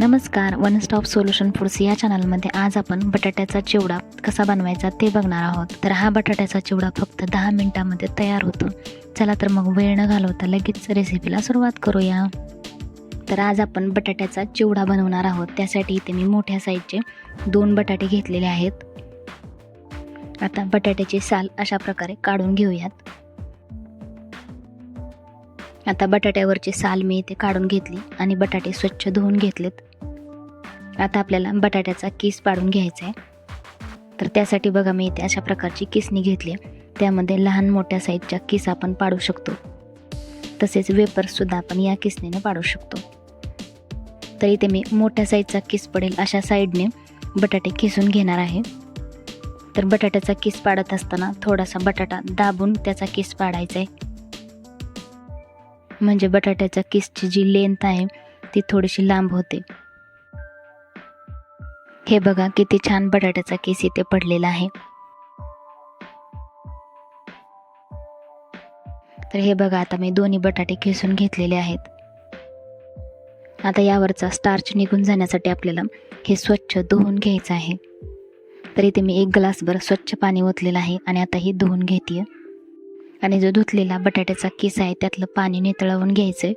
नमस्कार one stop solution foods या चॅनलमध्ये आज आपण बटाट्याचा चिवडा कसा बनवायचा ते बघणार आहोत. तर हा बटाट्याचा चिवडा फक्त दहा मिनटामध्ये तयार होतो. चला तर मग वेळ न घालवता लगेच रेसिपीला सुरुवात करूया. तर आज आपण बटाट्याचा चिवडा बनवणार आहोत. त्यासाठी इथे मी मोठ्या साईजचे दोन बटाटे घेतलेले आहेत. आता बटाट्याची साल अशा प्रकारे काढून घेऊयात. आता बटाट्यावरची साल मी इथे काढून घेतली आणि बटाटे स्वच्छ धुवून घेतलेत. आता आपल्याला बटाट्याचा किस पाडून घ्यायचा आहे. तर त्यासाठी बघा मी इथे अशा प्रकारची किसणी घेतली त्यामध्ये लहान मोठ्या साईजच्या किस आपण पाडू शकतो. तसेच वेपर्ससुद्धा आपण या किसनीने पाडू शकतो. तर इथे मी मोठ्या साईजचा किस पडेल अशा साईडने बटाटे किसून घेणार आहे. तर बटाट्याचा किस पाडत असताना थोडासा बटाटा दाबून त्याचा किस पाडायचा आहे. म्हणजे बटाट्याच्या किसची जी लेंथ आहे ती थोडीशी लांब होते. हे बघा किती छान बटाट्याचा किस इथे पडलेला आहे. तर हे बघा आता मी दोन्ही बटाटे खेसून घेतलेले आहेत. आता यावरचा स्टार्च निघून जाण्यासाठी आपल्याला हे स्वच्छ धुवून घ्यायचं आहे. तर इथे मी एक ग्लासभर स्वच्छ पाणी ओतलेलं आहे आणि आता ही धुवून घेते आणि जो धुतलेला बटाट्याचा किस आहे त्यातलं पाणी नितळवून घ्यायचं आहे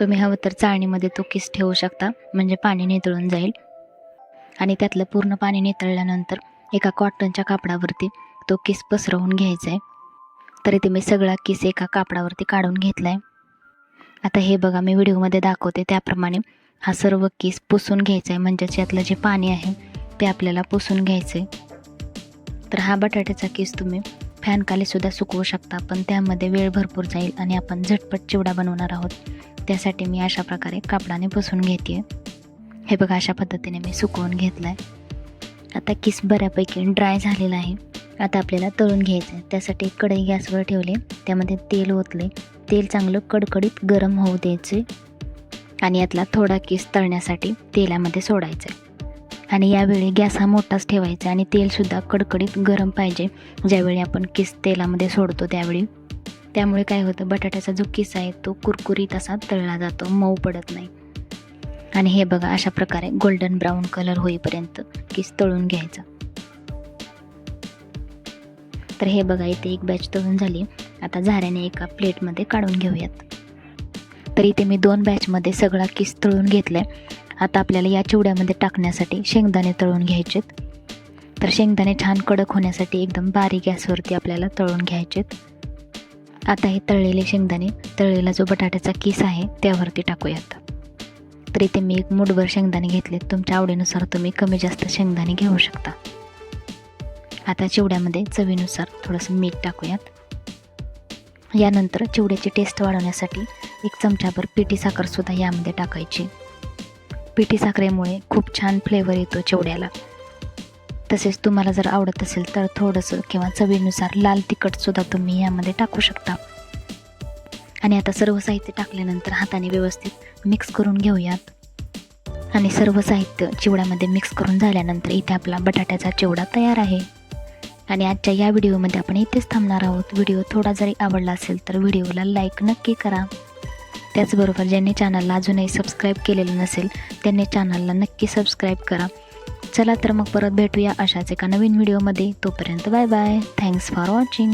तुम्ही हवं तर चाळणीमध्ये तो किस ठेवू शकता म्हणजे पाणी नितळून जाईल. आणि त्यातलं पूर्ण पाणी नितळल्यानंतर एका कॉटनच्या कापडावरती तो किस पसरवून घ्यायचा आहे तर इथे मी सगळा किस एका कापडावरती काढून घेतला आहे आता हे बघा मी व्हिडिओमध्ये दाखवते त्याप्रमाणे हा सर्व किस पुसून घ्यायचा आहे म्हणजेच यातलं जे पाणी आहे ते आपल्याला पुसून घ्यायचं आहे तर हा बटाट्याचा किस तुम्ही फॅनखालीसुद्धा सुकवू शकता पण त्यामध्ये वेळ भरपूर जाईल आणि आपण झटपट चिवडा बनवणार आहोत. त्यासाठी मी अशा प्रकारे कापडाने पुसून घेते हे बघा अशा पद्धतीने मी सुकवून घेतलं आहे आता किस बऱ्यापैकी ड्राय झालेला आहे. आता आपल्याला तळून घ्यायचं आहे त्यासाठी कढई गॅसवर ठेवले. त्यामध्ये तेल ओतले. तेल चांगलं कडकडीत गरम होऊ द्यायचे आणि यातला थोडा किस तळण्यासाठी तेलामध्ये सोडायचं आहे आणि यावेळी गॅस हा मोठाच ठेवायचा आणि तेलसुद्धा कडकडीत गरम पाहिजे. ज्यावेळी आपण किस तेलामध्ये सोडतो त्यावेळी. त्यामुळे काय होतं बटाट्याचा जो किस आहे तो कुरकुरीत असा तळला जातो मऊ पडत नाही. आणि हे बघा अशा प्रकारे गोल्डन ब्राऊन कलर होईपर्यंत किस तळून घ्यायचा. तर हे बघा इथे एक बॅच तळून झाली. आता झाऱ्याने एका प्लेटमध्ये काढून घेऊयात. तर इथे मी दोन बॅचमध्ये सगळा किस तळून घेतला आहे आता आपल्याला या चिवड्यामध्ये टाकण्यासाठी शेंगदाणे तळून घ्यायचेत. तर शेंगदाणे छान कडक होण्यासाठी एकदम बारीक गॅसवरती आपल्याला तळून घ्यायचेत. आता हे तळलेले शेंगदाणे तळलेला जो बटाट्याचा किस आहे त्यावरती टाकूयात. तर इथे मी एक मुठभर शेंगदाणे घेतले तुमच्या आवडीनुसार तुम्ही कमी जास्त शेंगदाणे घेऊ शकता. आता चिवड्यामध्ये चवीनुसार थोडंसं मीठ टाकूयात. यानंतर चिवड्याची टेस्ट वाढवण्यासाठी एक चमचाभर पिठी साखरसुद्धा यामध्ये टाकायची. पिठी साखरेमुळे खूप छान फ्लेवर येतो चिवड्याला. तसेच तुम्हाला जर आवडत असेल तर थोडंसं किंवा चवीनुसार लाल तिखटसुद्धा तुम्ही यामध्ये टाकू शकता. आणि आता सर्व साहित्य टाकल्यानंतर हाताने व्यवस्थित मिक्स करून घेऊयात. आणि सर्व साहित्य चिवड्यामध्ये मिक्स करून झाल्यानंतर इथे आपला बटाट्याचा चिवडा तयार आहे. आणि आजच्या या व्हिडिओमध्ये आपण इथेच थांबणार आहोत. व्हिडिओ थोडा जरी आवडला असेल तर व्हिडिओला लाईक नक्की करा. त्याचबरोबर ज्यांनी चॅनलला अजूनही सबस्क्राईब केलेलं नसेल त्यांनी चॅनलला नक्की सबस्क्राईब करा. चला तर मग परत भेटूया अशाच एका नवीन व्हिडिओमध्ये तोपर्यंत bye bye thanks for watching